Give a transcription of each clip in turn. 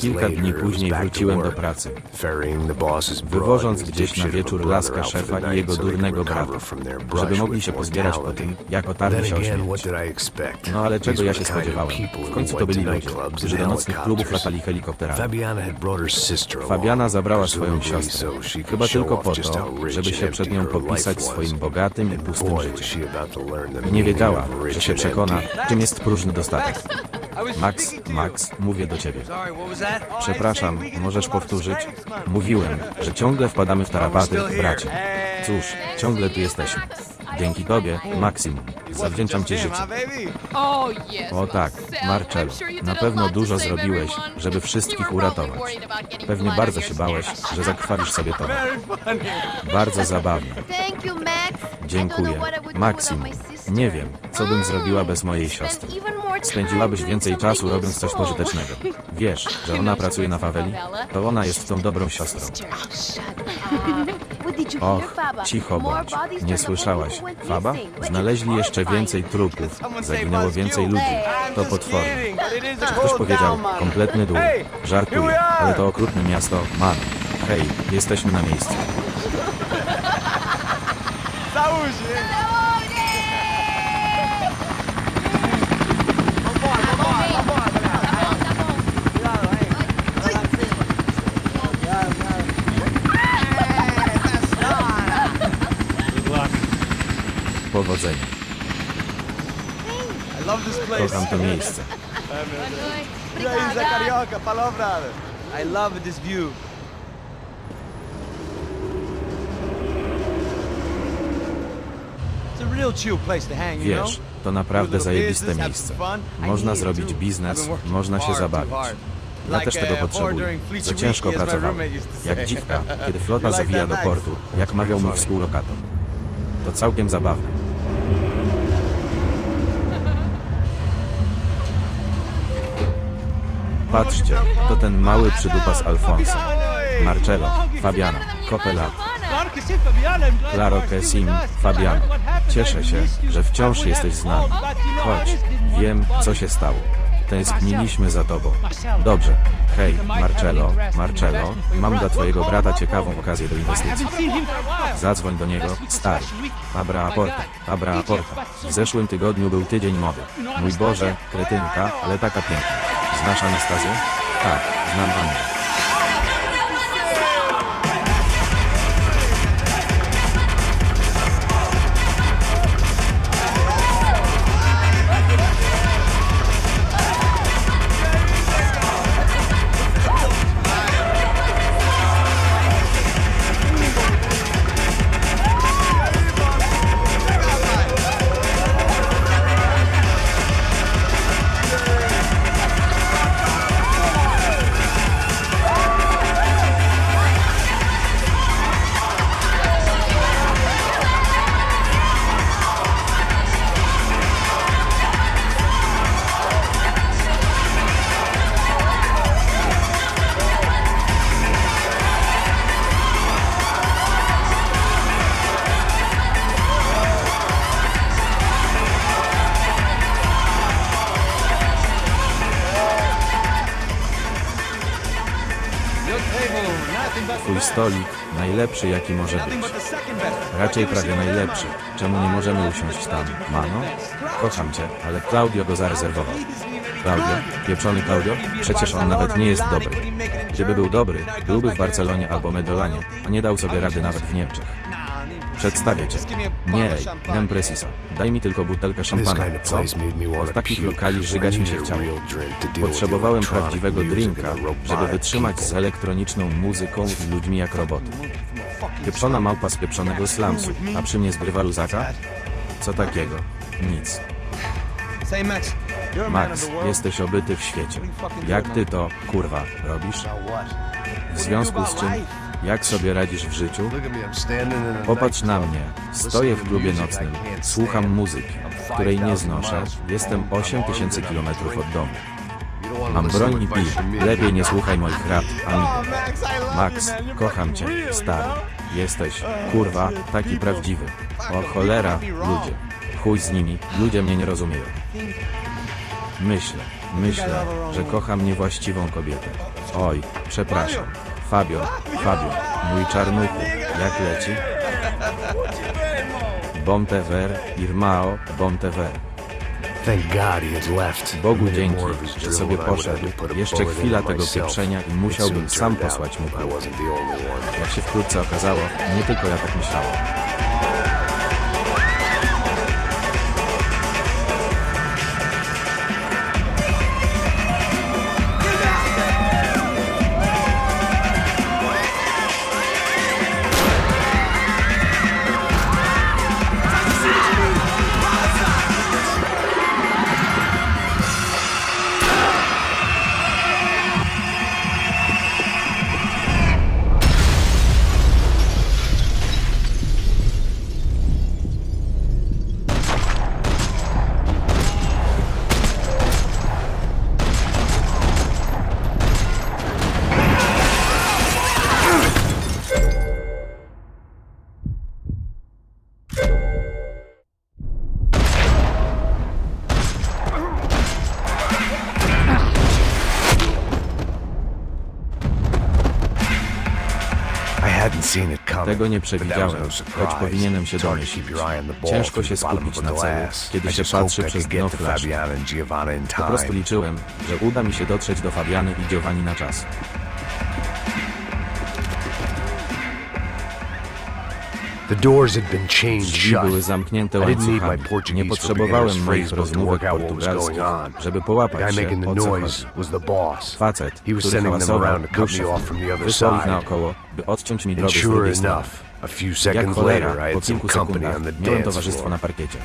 Kilka dni później wróciłem do pracy. Wywożąc gdzieś na wieczór the szefa i jego durnego brata, żeby mogli się pozbierać po tym, jak otarli się o śmierć. No ale czego ja się spodziewałem? W końcu to byli ludzie, którzy do nocnych klubów latali helikopterami. Fabiana zabrała swoją siostrę, chyba tylko po to, żeby się przed nią popisać swoim bogatym i pustym życiem. Nie wiedziała, że się przekona, czym jest próżny dostatek. Max, Max, mówię do ciebie. Przepraszam, możesz powtórzyć? Mówiłem, że ciągle wpadamy w tarapaty, bracie. Cóż, ciągle tu jesteśmy. Dzięki tobie, Maksimum, zawdzięczam ci życie. O tak, Marcello, na pewno dużo zrobiłeś, żeby wszystkich uratować. Pewnie bardzo się bałeś, że zakrwawisz sobie to. Bardzo zabawne. Dziękuję. Maksimum, nie wiem, co bym zrobiła bez mojej siostry. Spędziłabyś więcej czasu robiąc coś pożytecznego. Wiesz, że ona pracuje na faweli? To ona jest tą dobrą siostrą. Och, cicho bądź. Nie słyszałaś. Faba? Znaleźli jeszcze więcej trupów. Zaginęło więcej ludzi. To potwory. Czy ktoś powiedział, kompletny dół. Żartuję, ale to okrutne miasto, man. Hej, jesteśmy na miejscu. Powodzenia. I love this place. Kocham to miejsce. carioca, palavra. I love this view. It's a real chill place to hang, you know? Wiesz, to naprawdę zajebiste miejsce. Można zrobić biznes, można się zabawić. Ja też tego potrzebuję. Za ciężko pracowałem. Jak dziwka, kiedy flota zawija do portu, jak mawiał mój współlokator. To całkiem zabawne. Patrzcie, to ten mały przydupas Alfonso. Marcello, Fabiana, Copelat, Claro que sim, Fabiano. Cieszę się, że wciąż jesteś z nami. Chodź, wiem, co się stało. Tęskniliśmy za tobą. Dobrze. Hej, Marcello, Marcello, mam dla twojego brata ciekawą okazję do inwestycji. Zadzwoń do niego, stary. Abra aporta, abra aporta. W zeszłym tygodniu był tydzień mody. Mój Boże, kretynka, ale taka piękna. Znasz Anastazję? Tak, znam Annę. Stolik, najlepszy jaki może być. Raczej prawie najlepszy. Czemu nie możemy usiąść tam? Mano? Kocham cię, ale Claudio go zarezerwował. Claudio? Pieprzony Claudio? Przecież on nawet nie jest dobry. Gdyby był dobry, byłby w Barcelonie albo Medolanie, a nie dał sobie rady nawet w Niemczech. Przedstawię cię. Nie, nem precisa. Daj mi tylko butelkę szampana, co? W takich lokali żygać mi się chciało. Potrzebowałem prawdziwego drinka, żeby wytrzymać z elektroniczną muzyką i ludźmi jak roboty. Pieprzona małpa z pieprzonego slumsu, a przy mnie zgrywa luzaka? Co takiego? Nic. Max, jesteś obyty w świecie. Jak ty to, kurwa, robisz? W związku z czym, jak sobie radzisz w życiu? Popatrz na mnie. Stoję w klubie nocnym, słucham muzyki, której nie znoszę. Jestem 8000 km od domu. Mam broń i pij. Lepiej nie słuchaj moich rad, amigo. Max, kocham cię, stary. Jesteś, kurwa, taki prawdziwy. O cholera, ludzie. Chuj z nimi, ludzie mnie nie rozumieją. Myślę, Myślę, że kocham niewłaściwą kobietę. Oj, przepraszam. Fabio, Fabio, mój czarnuchu, jak leci? Bon te ver, Irmao, bon te ver. Thank God he had left. Bogu dzięki, że sobie poszedł. Jeszcze chwila tego pieprzenia i musiałbym sam posłać mu. Jak się wkrótce okazało, nie tylko ja tak myślałem. Tego nie przewidziałem, no choć powinienem się domyślić. Ciężko się skupić na celu, kiedy się patrzy przez dno flaszki. Po prostu liczyłem, że uda mi się dotrzeć do Fabiany i Giovanni na czas. The doors had been chained Drzwi shut. były zamknięte I didn't need my łańcuchami. Portuguese Nie potrzebowałem moich rozmówek portugalskich, żeby połapać się, o co chodzi. Facet, He was który sending them hałasował, around to był cut me szefem. off from the other Wysłał ich side. naokoło, by odciąć mi drogę z drugiej strony. enough, a few Jak seconds later, cholera, I po kilku company sekundach on the miałem towarzystwo na parkiecie.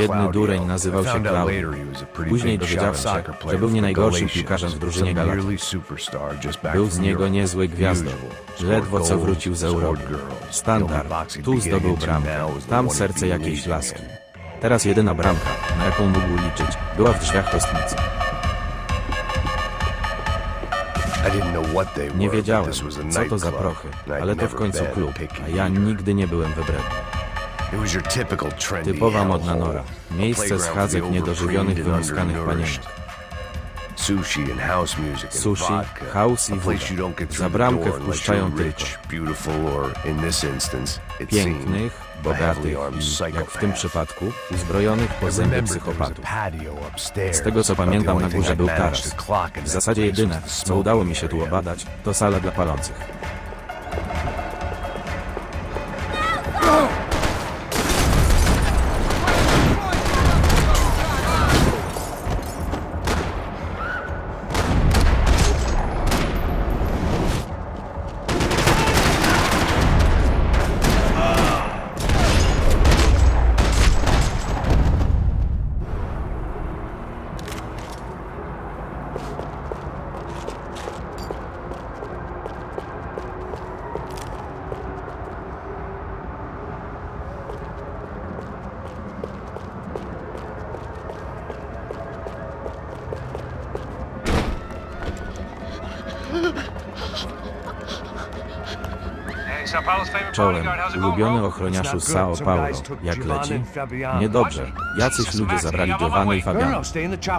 Biedny dureń nazywał się Claudio. Później dowiedziałem się, że był nie najgorszym piłkarzem w drużynie back Był z niego niezły gwiazdą. Ledwo co wrócił z Europy. Standard. Tu zdobył bramkę. Tam serce jakiejś laski. Teraz jedyna bramka, na jaką mógł liczyć, była w drzwiach kostnicy. Nie wiedziałem, co to za prochy, ale to w końcu klub, a ja nigdy nie byłem wybredny. Typowa modna nora. Miejsce schadzek niedożywionych, wymuskanych panienek. Sushi house i A place woda. you don't get Za bramkę wpuszczają it Pięknych, bogatych i, jak w tym przypadku, uzbrojonych po zęby psychopatów. Z tego co pamiętam na górze był taras. W zasadzie jedyne, co udało mi się tu obadać, to sala dla palących. Czołem, ulubiony ochroniarzu Sao Paulo. Jak leci? Niedobrze. Jacyś ludzie zabrali Giovanni i Fabiana.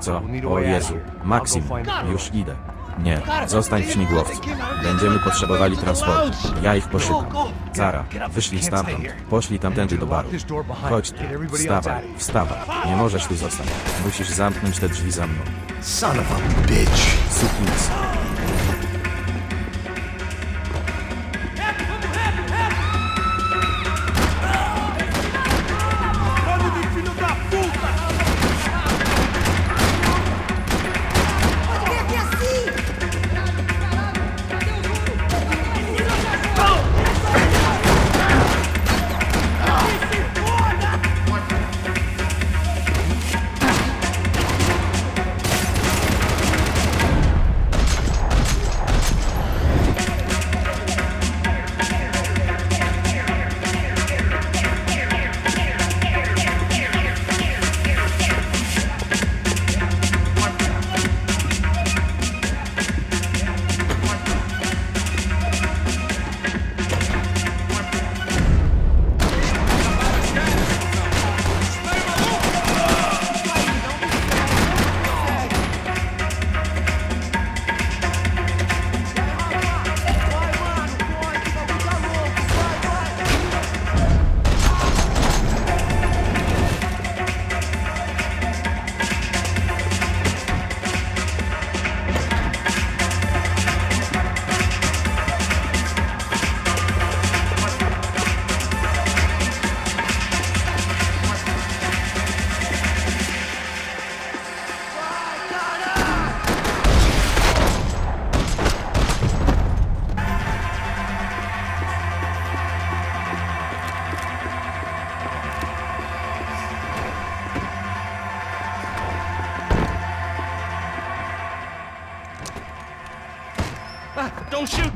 Co? O Jezu. Maxim, już idę. Nie, zostań w śmigłowcu. Będziemy potrzebowali transportu. Ja ich poszukam. Zara, wyszli stamtąd. Poszli tamtędy do baru. Chodź tu. Wstawaj, wstawaj. Nie możesz tu zostać. Musisz zamknąć te drzwi za mną. Son of a bitch. Sukinsy.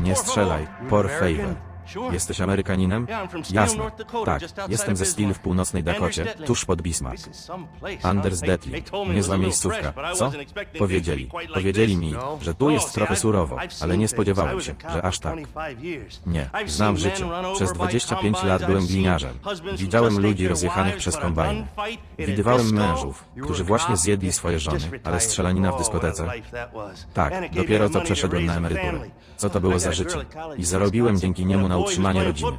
Nie strzelaj, por favor. Jesteś Amerykaninem? Jasne. Tak, jestem ze Steel w północnej Dakocie, tuż pod Bismarck. Anders Detley. Niezła miejscówka. Co? Powiedzieli. Powiedzieli mi, że tu jest trochę surowo, ale nie spodziewałem się, że aż tak. Nie, znam życie. Przez 25 lat byłem gliniarzem. Widziałem ludzi rozjechanych przez kombajny. Widywałem mężów, którzy właśnie zjedli swoje żony, ale strzelanina w dyskotece. Tak, dopiero co przeszedłem na emeryturę. Co to było za życie? I zarobiłem dzięki niemu na utrzymanie rodziny.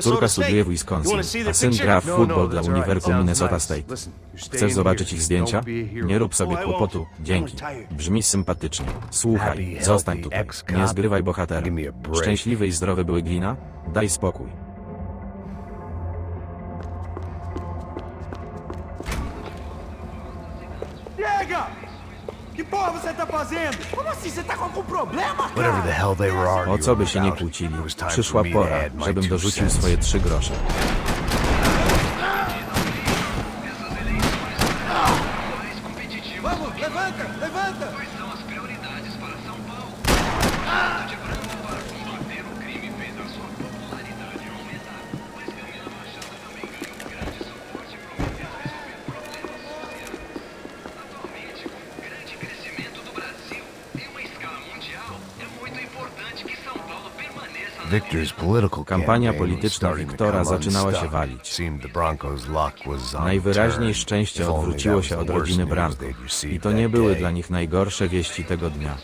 Córka studiuje w Wisconsin, a syn gra w futbol dla Uniwersytetu Minnesota State. Chcesz zobaczyć ich zdjęcia? Nie rób sobie kłopotu. Dzięki. Brzmi sympatycznie. Słuchaj, zostań tutaj. Nie zgrywaj bohatera. Szczęśliwy i zdrowy były glina? Daj spokój. Que porra você tá fazendo? Como assim? Você tá com algum problema, Whatever cara? the hell they were O arguing co by się nie about, kłócili, it was time przyszła for me to pora, add my żebym two dorzucił cents. swoje trzy grosze. Kampania polityczna Wiktora zaczynała się walić. Najwyraźniej szczęście odwróciło się od rodziny received I to nie były dla nich najgorsze wieści tego dnia.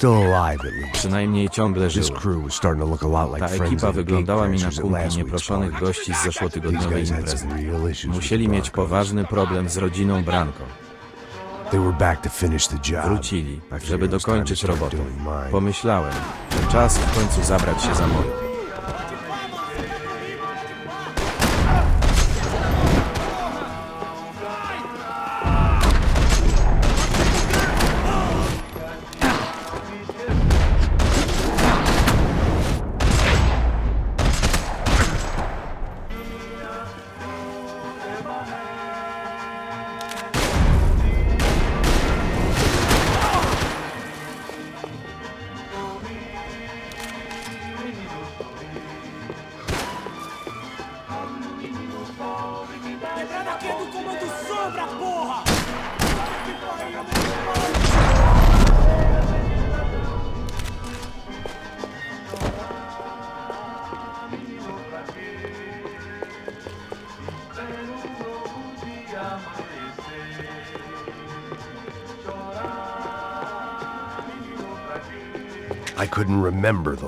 Still alive at least. Przynajmniej ciągle This żyły. crew was starting to look a lot like Ta friends ekipa the wyglądała mi na at kumpli nieproszonych gości z These zeszłotygodniowej guys had imprezy. some real issues with Musieli the mieć Broncos. poważny problem z rodziną Branko. They were back to finish the job. Wrócili, I figured żeby it was time to dokończyć start robotę. doing mine. Pomyślałem, że czas w końcu zabrać się za moją.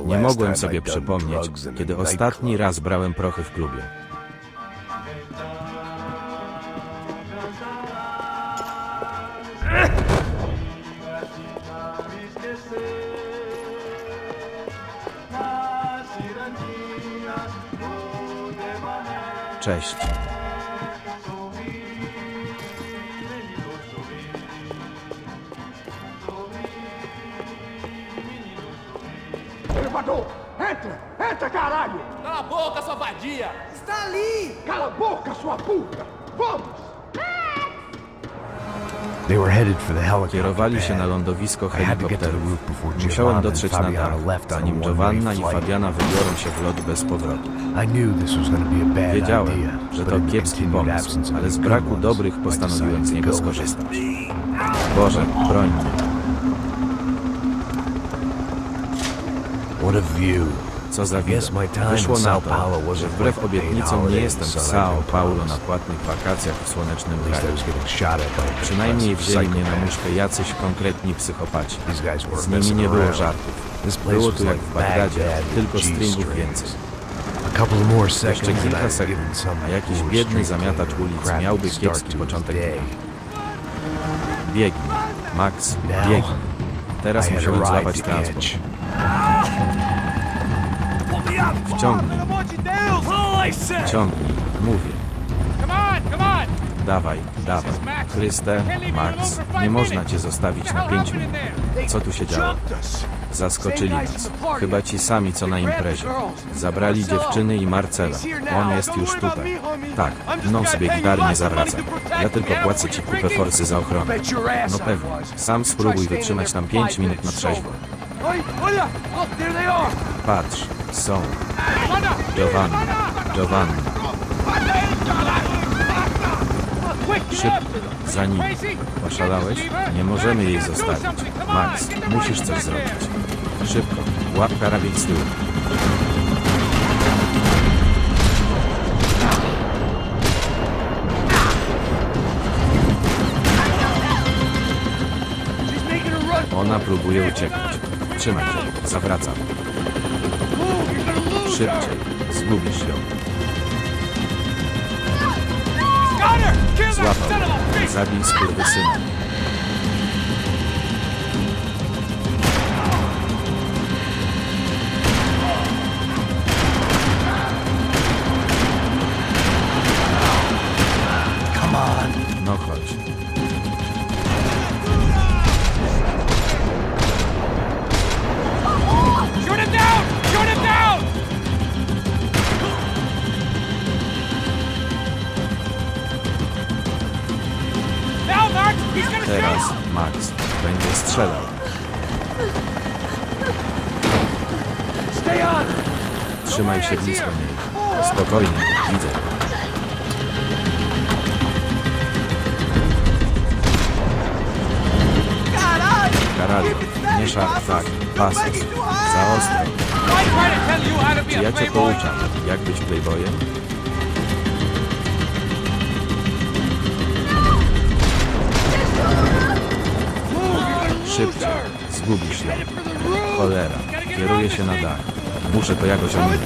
Nie mogłem sobie przypomnieć, kiedy ostatni raz brałem prochy w klubie. Cześć. Kierowali się na lądowisko helikopterów. Musiałem dotrzeć na dach, zanim Giovanna i. Fabiana wybiorą się w lot bez powrotu. Wiedziałem, że to kiepski pomysł, ale z braku dobrych postanowiłem z niego skorzystać. Boże, broń mnie. What a view. Co za widok. Wyszło na to, że wbrew obietnicom nie jestem w been Paulo na płatnych wakacjach w słonecznym kraju. Przynajmniej wzięli mnie na muszkę jacyś konkretni psychopaci. Z nimi nie było żartów. Było tu jak w Bagdadzie, tylko stringów więcej. Jeszcze kilka sekund, a jakiś biedny zamiatacz ulic miałby kiepski początek dnia. Biegnij, Max, biegnij. Teraz arrived złapać transport. Wciągnij, wciągnij, mówię. Dawaj, dawaj. Chryste, Max, nie można cię zostawić na pięć minut. Co tu się działo? Zaskoczyli nas. Chyba ci sami co na imprezie. Zabrali dziewczyny i Marcela. On jest już tutaj. Tak, mną sobie gitary nie zawraca. Ja tylko płacę ci kupę forsy za ochronę. No pewnie. Sam spróbuj wytrzymać tam 5 minut na trzeźwo. Patrz, są. Giovanni, Giovanni, szybko, za nim. Oszalałeś? Nie możemy jej zostawić. Max, musisz coś zrobić. Szybko, łap karabin z tyłu. Ona próbuje uciekać. Trzymaj się, zawracam. Szybciej, zgubisz ją. Złapał. Zabij skurwysyna. No chodź. Się blisko niej. Spokojnie, widzę. Karalio, nie szarp tak, pasos. Za ostro. Czy ja cię pouczam, jak być playboyem? Szybciej, zgubisz ją. Cholera, kieruje się na dach. Muszę to jakoś ominąć.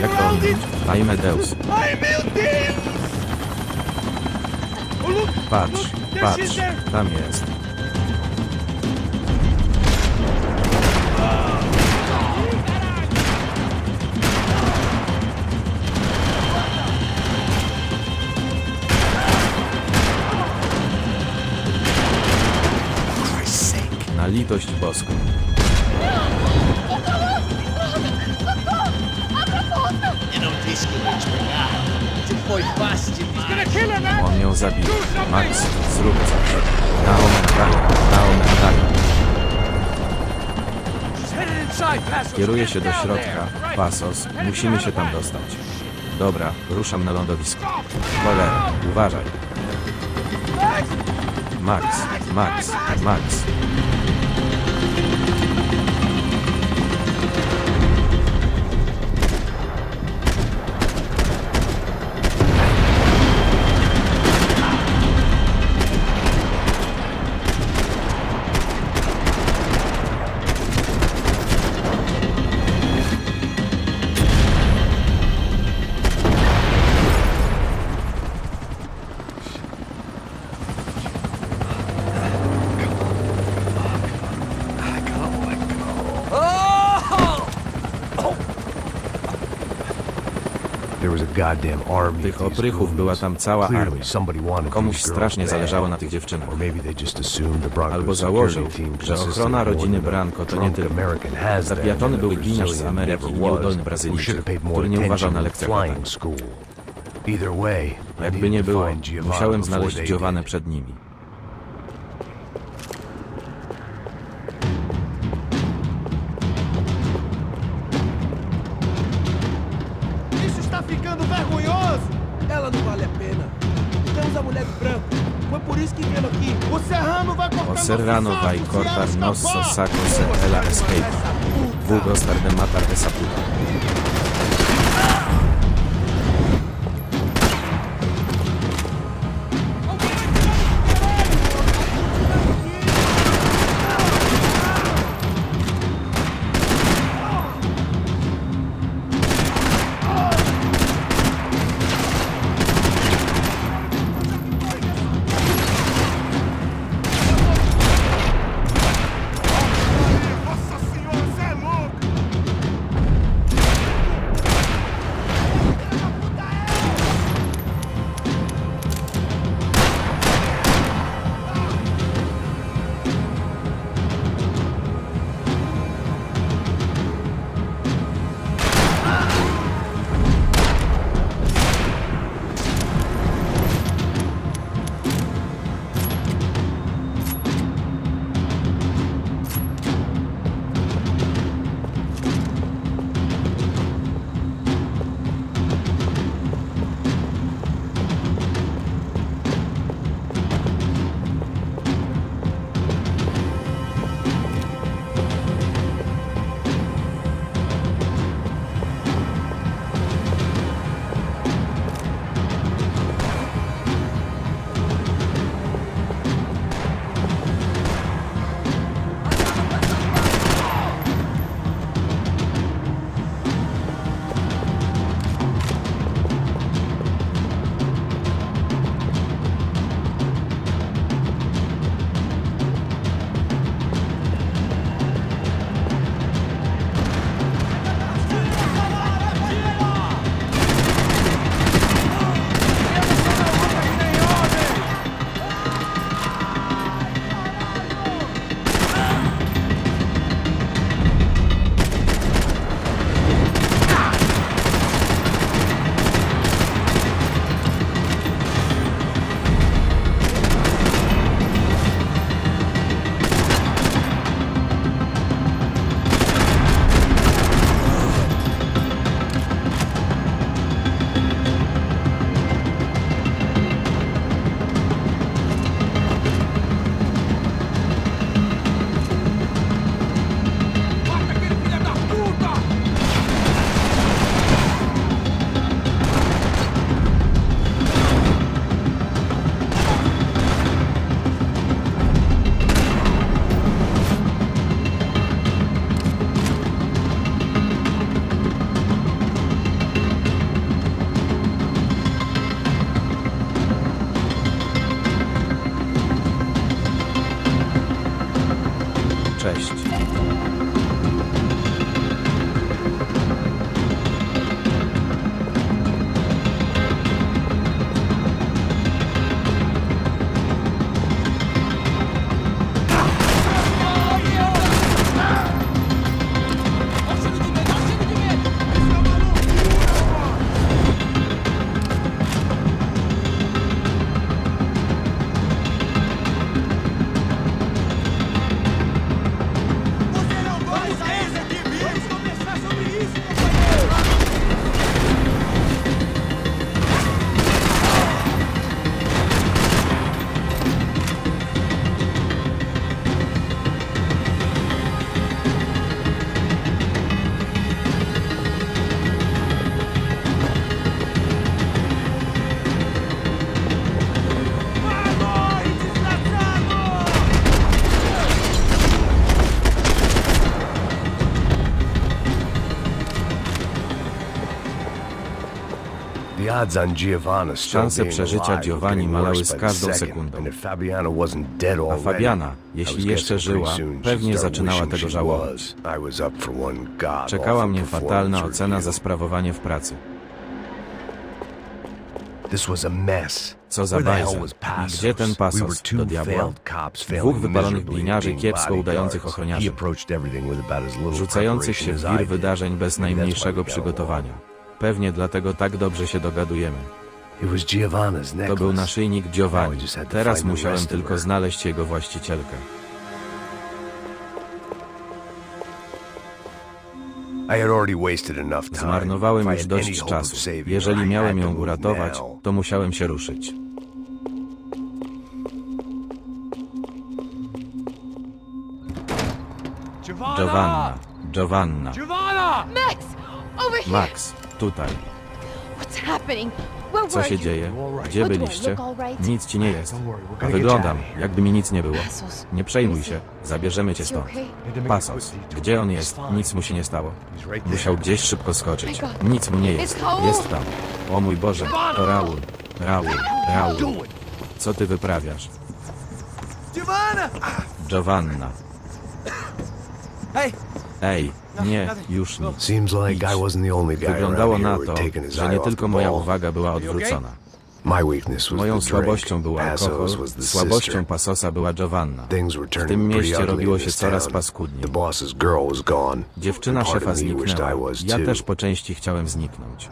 Jak to? Dajmy Deus. Patrz, patrz, tam jest. Na litość boską. Ją zabije. Max, zrób coś. Na omentanie, na omentanie. She's headed inside, Paso. Kieruję się do środka. Pasos, musimy się tam dostać. Dobra, ruszam na lądowisko. Cholera, uważaj. Max, Max, Max. Tych oprychów była tam cała armia. Komuś strasznie zależało na tych dziewczynach. Albo założył, że ochrona rodziny Branco to nie tylko and był gliniarz z Ameryki i nieudolny Brazylijczyk, który nie uważał na lekcjach Jakby nie było, musiałem znaleźć Giovanę przed nimi. Vale a pena. Temos a mulher de branco. Foi por isso que viemos aqui. O Serrano vai cortar O Serrano nossos vai sacos cortar ela nosso escapar. saco se ela escape. Vou gostar de matar essa puta. Szanse przeżycia Giovanni malały z każdą sekundą. A Fabiana, jeśli jeszcze żyła, pewnie zaczynała tego żałować. Czekała mnie fatalna ocena za sprawowanie w pracy. Co za bajzel. Gdzie ten two Do diabła. Dwóch wypalonych gliniarzy kiepsko udających ochroniarzy. Rzucających się w wir wydarzeń bez najmniejszego przygotowania. Pewnie dlatego tak dobrze się dogadujemy. To był naszyjnik Giovanni. Teraz musiałem tylko znaleźć jego właścicielkę. Zmarnowałem już dość czasu. Jeżeli miałem ją uratować, to musiałem się ruszyć. Giovanna, Giovanna, Giovanna! Max! Max, tutaj. Co się dzieje? Gdzie byliście? Nic ci nie jest. A wyglądam, jakby mi nic nie było. Nie przejmuj się, zabierzemy cię stąd. Pasos, gdzie on jest? Nic mu się nie stało. Musiał gdzieś szybko skoczyć. Oh. Nic mu nie jest. Jest tam. O mój Boże, to Raul. Raul, Raul. Co ty wyprawiasz? Giovanna! Giovanna. Hey! Ej, nie, już nic. Seems like I wasn't the only guy Wyglądało around na here to, had taken his że eye nie off tylko moja ball. uwaga była odwrócona. My weakness was Moją the drink. słabością był alkohol, Passos was the słabością. Pasosa była Giovanna. Things were W tym turning pretty mieście ugly robiło się this coraz town. paskudniej. The boss's girl was gone. Dziewczyna Part of szefa me wished I zniknęła. was Ja too. też po części chciałem zniknąć.